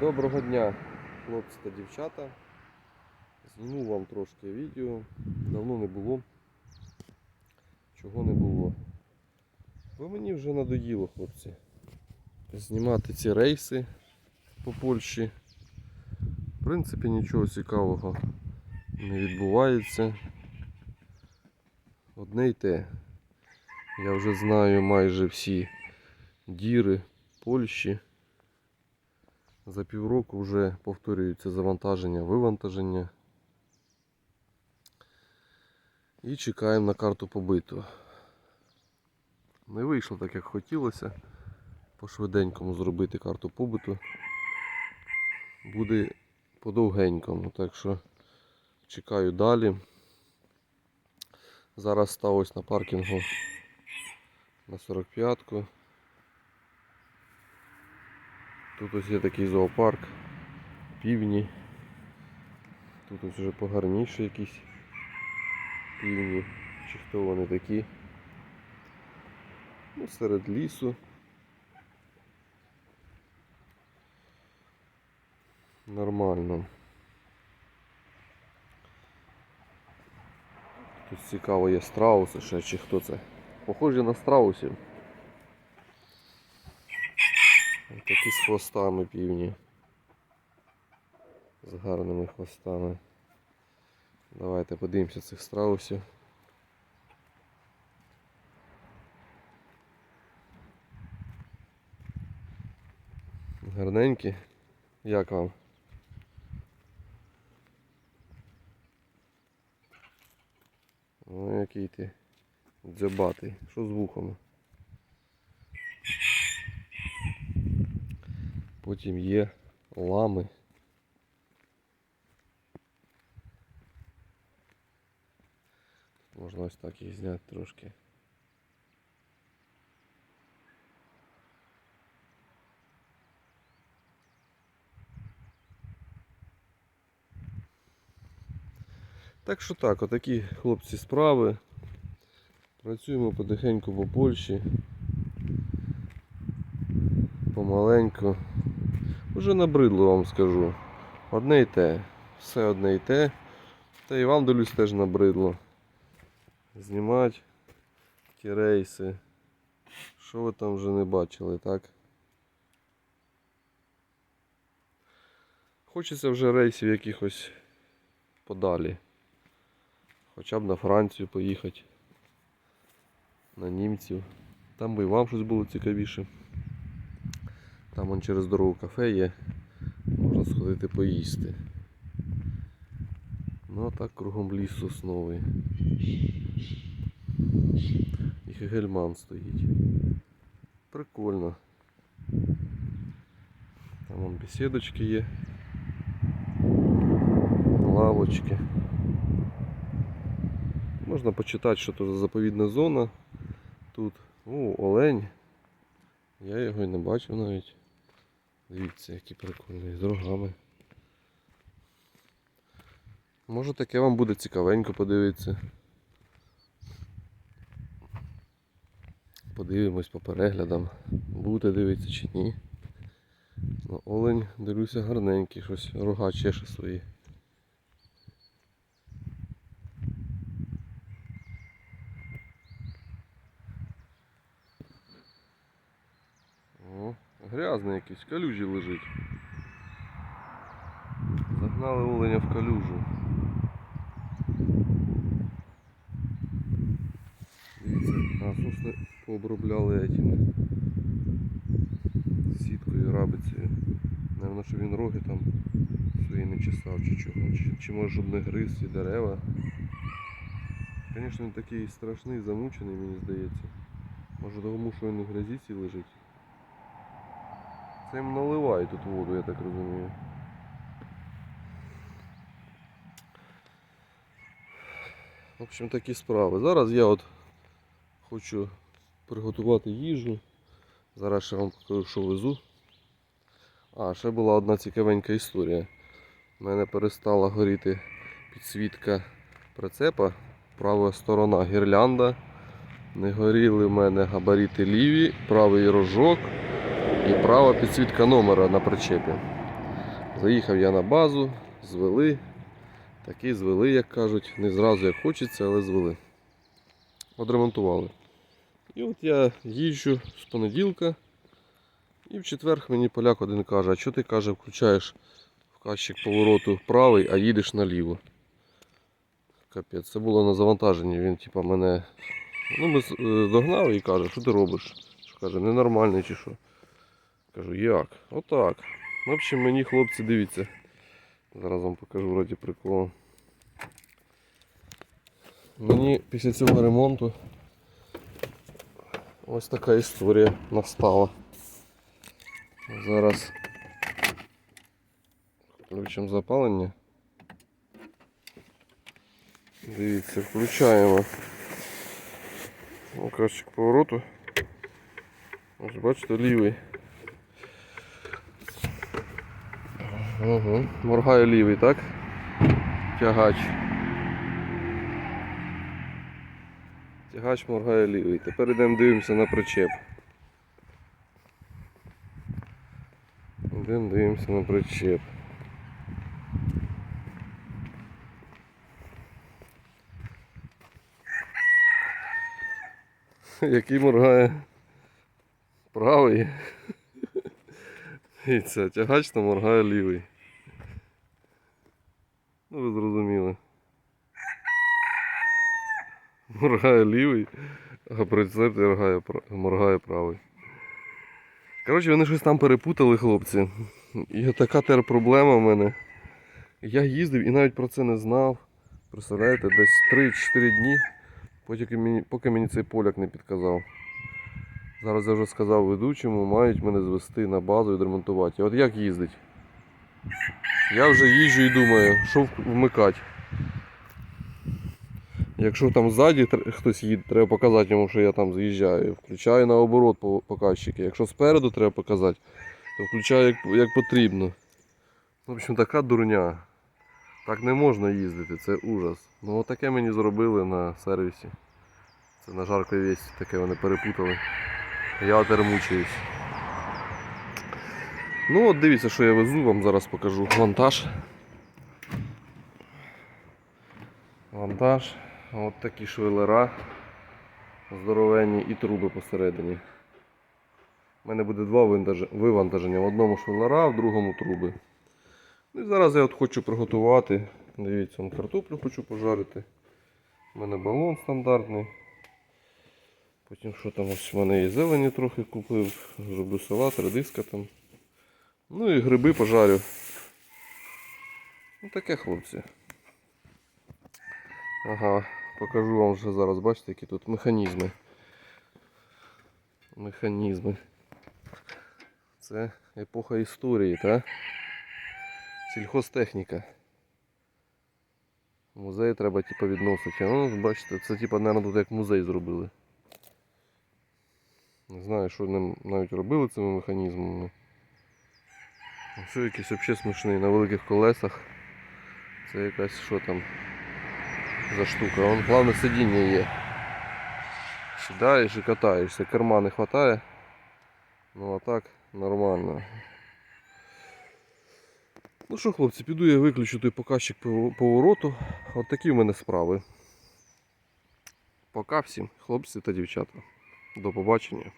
Доброго дня, хлопці та дівчата. Зніму вам трошки відео. Давно не було. Чого не було. Бо мені вже надоїло, хлопці. Знімати ці рейси по Польщі. В принципі, нічого цікавого не відбувається. Одне й те. Я вже знаю майже всі діри Польщі. За півроку вже повторюється завантаження, вивантаження. І чекаємо на карту побиту. Не вийшло так, як хотілося. По швиденькому зробити карту побиту. Буде по-довгенькому, так що чекаю далі. Зараз став ось на паркінгу на 45-ку. Тут ось є такий зоопарк, півні. Тут ось вже погарніші якісь півні. Чи хто вони такі. Ну, серед лісу. Нормально. Тут цікаво є страуси ще, чи хто це. Похожі на страусів. Ось Такі з хвостами півні. З гарними хвостами. Давайте подивимося цих страусів. Гарненькі. Як вам? Ой, який ти дзьобатий. Що з вухами? Потім є лами. Можна ось так їх зняти трошки. Так що так, отакі хлопці справи. Працюємо потихеньку по Польщі. Помаленьку. Уже набридло вам скажу. Одне й те. Все одне й те. Та і вам долюсь теж набридло. Знімати ті рейси. Що ви там вже не бачили, так? Хочеться вже рейсів якихось подалі. Хоча б на Францію поїхати. На німців. Там би і вам щось було цікавіше. Там он через дорогу кафе є. Можна сходити поїсти. Ну а так кругом ліс сосновий. І Гегельман стоїть. Прикольно. Там вон беседочки є. Лавочки. Можна почитати, що за заповідна зона. Тут. О, олень. Я його і не бачив навіть. Дивіться, які прикольні, з рогами. Може таке вам буде цікавенько подивитися. Подивимось по переглядам. Буде дивитися чи ні. Ну, олень, дивлюся, гарненький, щось рога чеше свої. О, грязний якийсь, калюжі лежить. Загнали оленя в калюжу. А сосни пообробляли этими сіткою, рабицею. Наверно, що він роги там свої не чесав чи чого. Чи, чи може щоб не гриз ці дерева. Звісно, він такий страшний, замучений, мені здається. Може тому, що він у грязіці лежить. Це їм наливають тут воду, я так розумію. В общем, такі справи. Зараз я от хочу приготувати їжу. Зараз ще вам покажу, що везу. А, ще була одна цікавенька історія. У мене перестала горіти підсвітка прицепа. Права сторона гірлянда. Не горіли в мене габарити ліві, правий рожок і права підсвітка номера на причепі. Заїхав я на базу, звели. Таки звели, як кажуть. Не зразу як хочеться, але звели. Одремонтували. І от я їжджу з понеділка. І в четвер мені поляк один каже, а що ти каже, включаєш вказчик повороту правий, а їдеш наліво. Капець, це було на завантаженні. Він типа мене ну, е, догнав і каже, що ти робиш? Що каже, ненормальний чи що? Кажу, як? Отак. В общем, мені хлопці, дивіться. Зараз вам покажу вроді приколу. Мені після цього ремонту ось така історія настала. Зараз включимо запалення. Дивіться, включаємо показчик повороту. Ось бачите, лівий. Угу. Моргає лівий, так? Тягач. Тягач моргає лівий. Тепер йдемо дивимося на причеп. Йдемо дивимося на причеп. Який моргає правий. І це тягач там моргає лівий. Ну ви зрозуміли. Моргає лівий, а прицеп моргає, моргає правий. Коротше, вони щось там перепутали, хлопці. І така тепер проблема в мене. Я їздив і навіть про це не знав. Представляєте, десь 3-4 дні, поки мені, поки мені цей поляк не підказав. Зараз я вже сказав ведучому, мають мене звести на базу і відремонтувати. От як їздить? Я вже їжджу і думаю, що вмикати. Якщо там ззаді хтось їде, треба показати йому, що я там з'їжджаю. Включаю наоборот по- показчики. Якщо спереду треба показати, то включаю як, як потрібно. В общем, така дурня. Так не можна їздити, це ужас. Ну отаке мені зробили на сервісі. Це на жаркій вісті, таке вони перепутали. Я тепер. Ну от дивіться, що я везу, вам зараз покажу монтаж. Вантаж. От такі швелера здоровенні і труби посередині. У мене буде два вивантаження. В одному швелера, в другому труби. Ну і зараз я от хочу приготувати. Дивіться, картоплю хочу пожарити. У мене балон стандартний. Потім що там ось в мене і зелені трохи купив. Зроблю салат, редиска там. Ну і гриби пожарю. Ну таке хлопці. Ага, покажу вам вже зараз, бачите, які тут механізми. Механізми. Це епоха історії, так? Сільхозтехніка. Музей треба типу, відносити. Ну, бачите, це типу, мабуть, тут як музей зробили. Не знаю, що ним навіть робили цими механізмами. Все якийсь взагалі смішний на великих колесах. Це якась що там за штука. Вон головне сидіння є. Сідаєш і катаєшся, керма не вистачає. Ну а так нормально. Ну що, хлопці, піду я виключу той показчик пов- повороту. От такі в мене справи. Пока всім, хлопці та дівчата. До побачення.